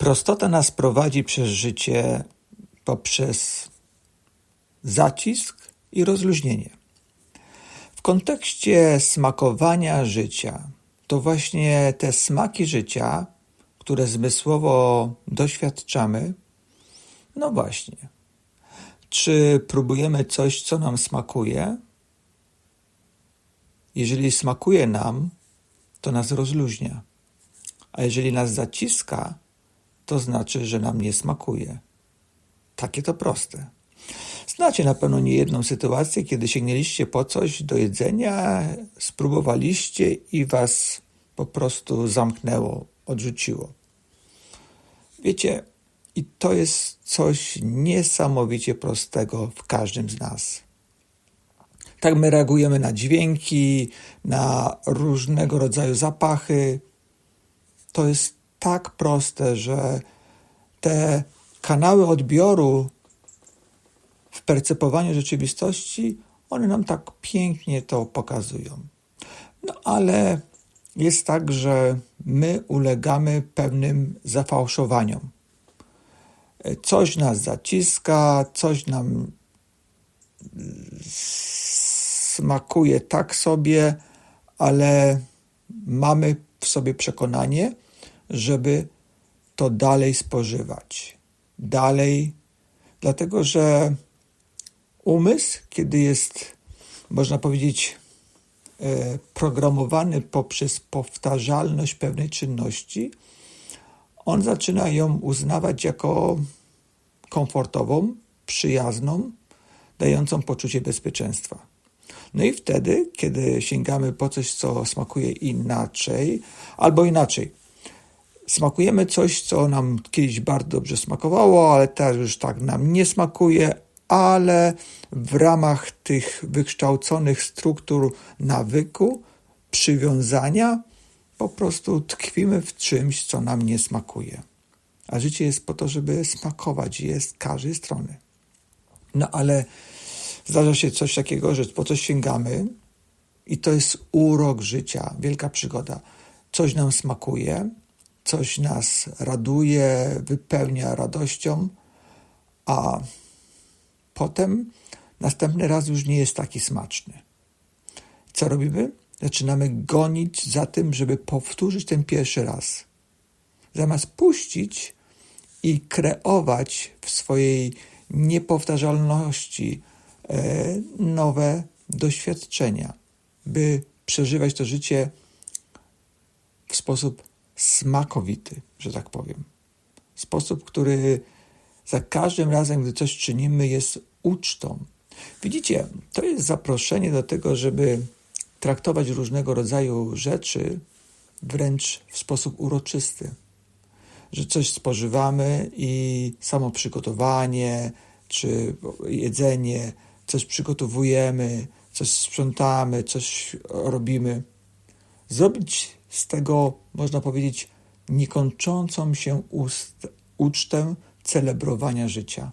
Prostota nas prowadzi przez życie poprzez zacisk i rozluźnienie. W kontekście smakowania życia, to właśnie te smaki życia, które zmysłowo doświadczamy, no właśnie. Czy próbujemy coś, co nam smakuje? Jeżeli smakuje nam, to nas rozluźnia. A jeżeli nas zaciska, to znaczy, że nam nie smakuje. Takie to proste. Znacie na pewno nie jedną sytuację, kiedy sięgnęliście po coś do jedzenia, spróbowaliście i was po prostu zamknęło, odrzuciło. Wiecie, i to jest coś niesamowicie prostego w każdym z nas. Tak my reagujemy na dźwięki, na różnego rodzaju zapachy. To jest tak proste, że te kanały odbioru w percepowaniu rzeczywistości, one nam tak pięknie to pokazują. No ale jest tak, że my ulegamy pewnym zafałszowaniom. Coś nas zaciska, coś nam smakuje tak sobie, ale mamy w sobie przekonanie, żeby to dalej spożywać. Dalej, dlatego że umysł, kiedy jest, można powiedzieć, e, programowany poprzez powtarzalność pewnej czynności, on zaczyna ją uznawać jako komfortową, przyjazną, dającą poczucie bezpieczeństwa. No i wtedy, kiedy sięgamy po coś, co smakuje inaczej, albo inaczej, smakujemy coś, co nam kiedyś bardzo dobrze smakowało, ale teraz już tak nam nie smakuje, ale w ramach tych wykształconych struktur nawyku, przywiązania, po prostu tkwimy w czymś, co nam nie smakuje. A życie jest po to, żeby smakować, jest z każdej strony. No ale zdarza się coś takiego, że po coś sięgamy i to jest urok życia, wielka przygoda. Coś nam smakuje, coś nas raduje, wypełnia radością, a potem następny raz już nie jest taki smaczny. Co robimy? Zaczynamy gonić za tym, żeby powtórzyć ten pierwszy raz. Zamiast puścić i kreować w swojej niepowtarzalności e, nowe doświadczenia, by przeżywać to życie w sposób smakowity, że tak powiem. Sposób, który za każdym razem, gdy coś czynimy, jest ucztą. Widzicie, to jest zaproszenie do tego, żeby traktować różnego rodzaju rzeczy wręcz w sposób uroczysty. Że coś spożywamy i samo przygotowanie czy jedzenie, coś przygotowujemy, coś sprzątamy, coś robimy. Zrobić z tego, można powiedzieć, niekończącą się ust, ucztę celebrowania życia.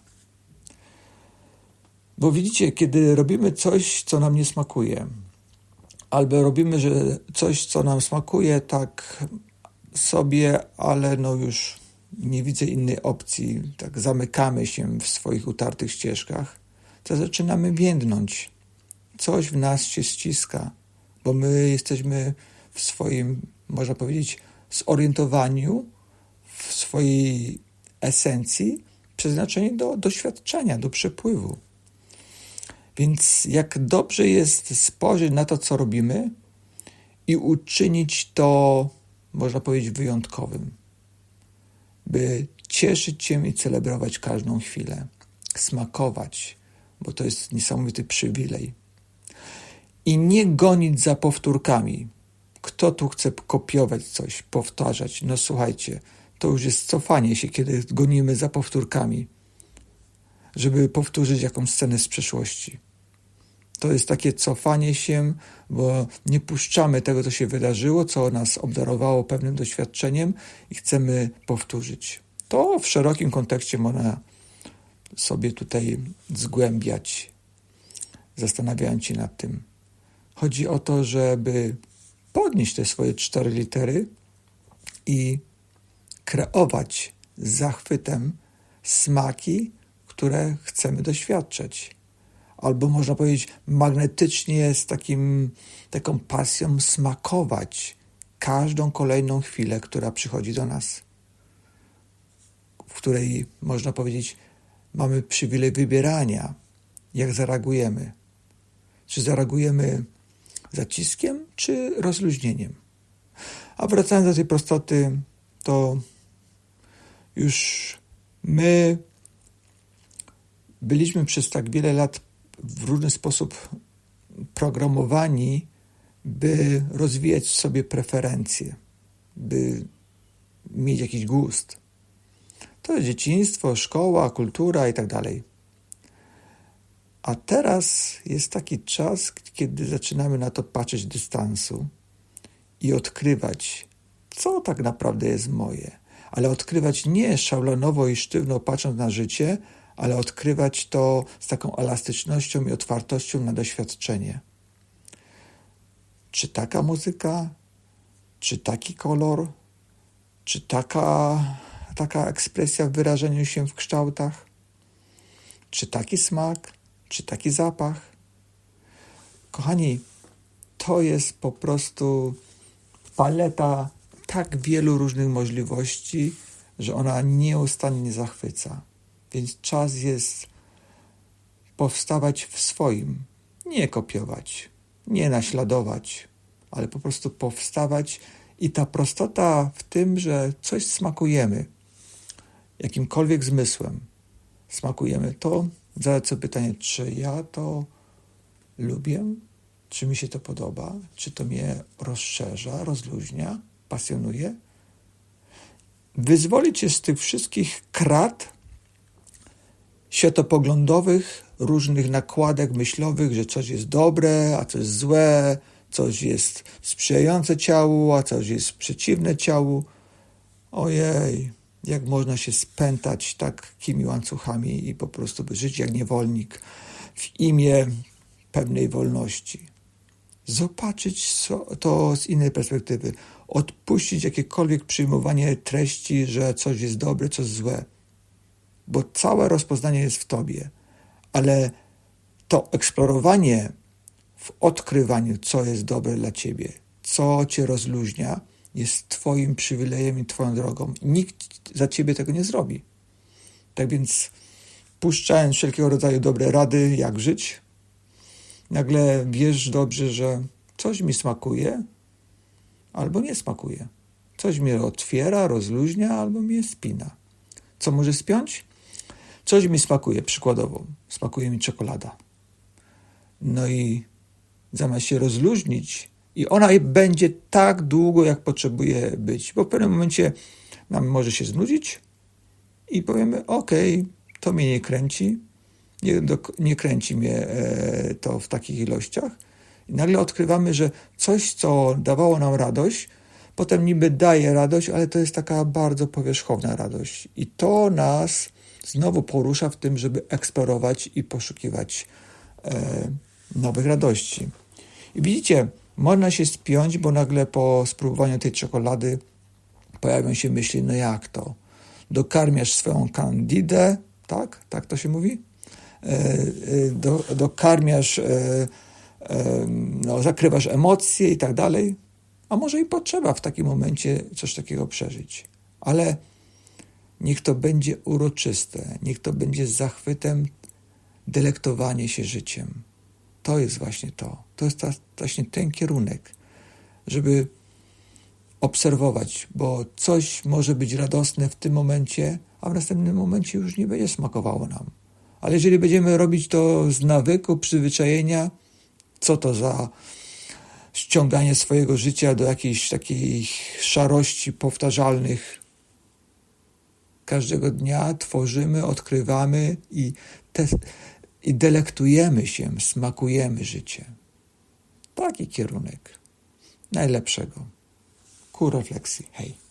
Bo widzicie, kiedy robimy coś, co nam nie smakuje, albo robimy że coś, co nam smakuje, tak sobie, ale no już nie widzę innej opcji, tak zamykamy się w swoich utartych ścieżkach, to zaczynamy więdnąć. Coś w nas się ściska, bo my jesteśmy w swoim, można powiedzieć, zorientowaniu, w swojej esencji przeznaczeni do doświadczenia, do przepływu. Więc jak dobrze jest spojrzeć na to, co robimy i uczynić to, można powiedzieć, wyjątkowym, by cieszyć się i celebrować każdą chwilę, smakować, bo to jest niesamowity przywilej. I nie gonić za powtórkami. Kto tu chce kopiować coś, powtarzać? No słuchajcie, to już jest cofanie się, kiedy gonimy za powtórkami, żeby powtórzyć jakąś scenę z przeszłości. To jest takie cofanie się, bo nie puszczamy tego, co się wydarzyło, co nas obdarowało pewnym doświadczeniem i chcemy powtórzyć. To w szerokim kontekście można sobie tutaj zgłębiać, zastanawiając się nad tym. Chodzi o to, żeby podnieść te swoje cztery litery i kreować z zachwytem smaki, które chcemy doświadczać. Albo można powiedzieć, magnetycznie z takim, taką pasją smakować każdą kolejną chwilę, która przychodzi do nas, w której można powiedzieć, mamy przywilej wybierania, jak zareagujemy. Czy zareagujemy zaciskiem, czy rozluźnieniem. A wracając do tej prostoty, to już my byliśmy przez tak wiele lat w różny sposób programowani, by rozwijać w sobie preferencje, by mieć jakiś gust. To jest dzieciństwo, szkoła, kultura i tak dalej. A teraz jest taki czas, kiedy zaczynamy na to patrzeć dystansu i odkrywać, co tak naprawdę jest moje. Ale odkrywać nie szablonowo i sztywno patrząc na życie, ale odkrywać to z taką elastycznością i otwartością na doświadczenie. Czy taka muzyka, czy taki kolor, czy taka, taka ekspresja w wyrażeniu się w kształtach, czy taki smak, czy taki zapach. Kochani, to jest po prostu paleta tak wielu różnych możliwości, że ona nieustannie zachwyca. Więc czas jest powstawać w swoim, nie kopiować, nie naśladować, ale po prostu powstawać i ta prostota w tym, że coś smakujemy, jakimkolwiek zmysłem smakujemy, to sobie pytanie, czy ja to lubię, czy mi się to podoba, czy to mnie rozszerza, rozluźnia, pasjonuje. Wyzwolić się z tych wszystkich krat światopoglądowych, różnych nakładek myślowych, że coś jest dobre, a coś złe, coś jest sprzyjające ciału, a coś jest przeciwne ciału. Ojej, jak można się spętać takimi łańcuchami i po prostu żyć jak niewolnik w imię pewnej wolności. Zobaczyć to z innej perspektywy, odpuścić jakiekolwiek przyjmowanie treści, że coś jest dobre, coś złe, bo całe rozpoznanie jest w tobie, ale to eksplorowanie w odkrywaniu, co jest dobre dla ciebie, co cię rozluźnia, jest Twoim przywilejem i Twoją drogą. Nikt za Ciebie tego nie zrobi. Tak więc, puszczając wszelkiego rodzaju dobre rady, jak żyć, nagle wiesz dobrze, że coś mi smakuje, albo nie smakuje. Coś mnie otwiera, rozluźnia, albo mnie spina. Co może spiąć? Coś mi smakuje, przykładowo. Smakuje mi czekolada. No i zamiast się rozluźnić, i ona będzie tak długo, jak potrzebuje być, bo w pewnym momencie nam może się znudzić i powiemy: OK, to mnie nie kręci, nie, nie kręci mnie e, to w takich ilościach. I nagle odkrywamy, że coś, co dawało nam radość, potem niby daje radość, ale to jest taka bardzo powierzchowna radość. I to nas znowu porusza w tym, żeby eksplorować i poszukiwać e, nowych radości. I widzicie, można się spiąć, bo nagle po spróbowaniu tej czekolady pojawią się myśli, no jak to? Dokarmiasz swoją kandidę, tak? Tak to się mówi? E, e, do, dokarmiasz, e, no, zakrywasz emocje i tak dalej. A może i potrzeba w takim momencie coś takiego przeżyć. Ale niech to będzie uroczyste, niech to będzie zachwytem delektowanie się życiem. To jest właśnie to. To jest ta, właśnie ten kierunek, żeby obserwować, bo coś może być radosne w tym momencie, a w następnym momencie już nie będzie smakowało nam. Ale jeżeli będziemy robić to z nawyku, przyzwyczajenia, co to za ściąganie swojego życia do jakiejś takiej szarości powtarzalnych. Każdego dnia tworzymy, odkrywamy i te, i delektujemy się, smakujemy życie. Taki kierunek najlepszego ku refleksji. Hej.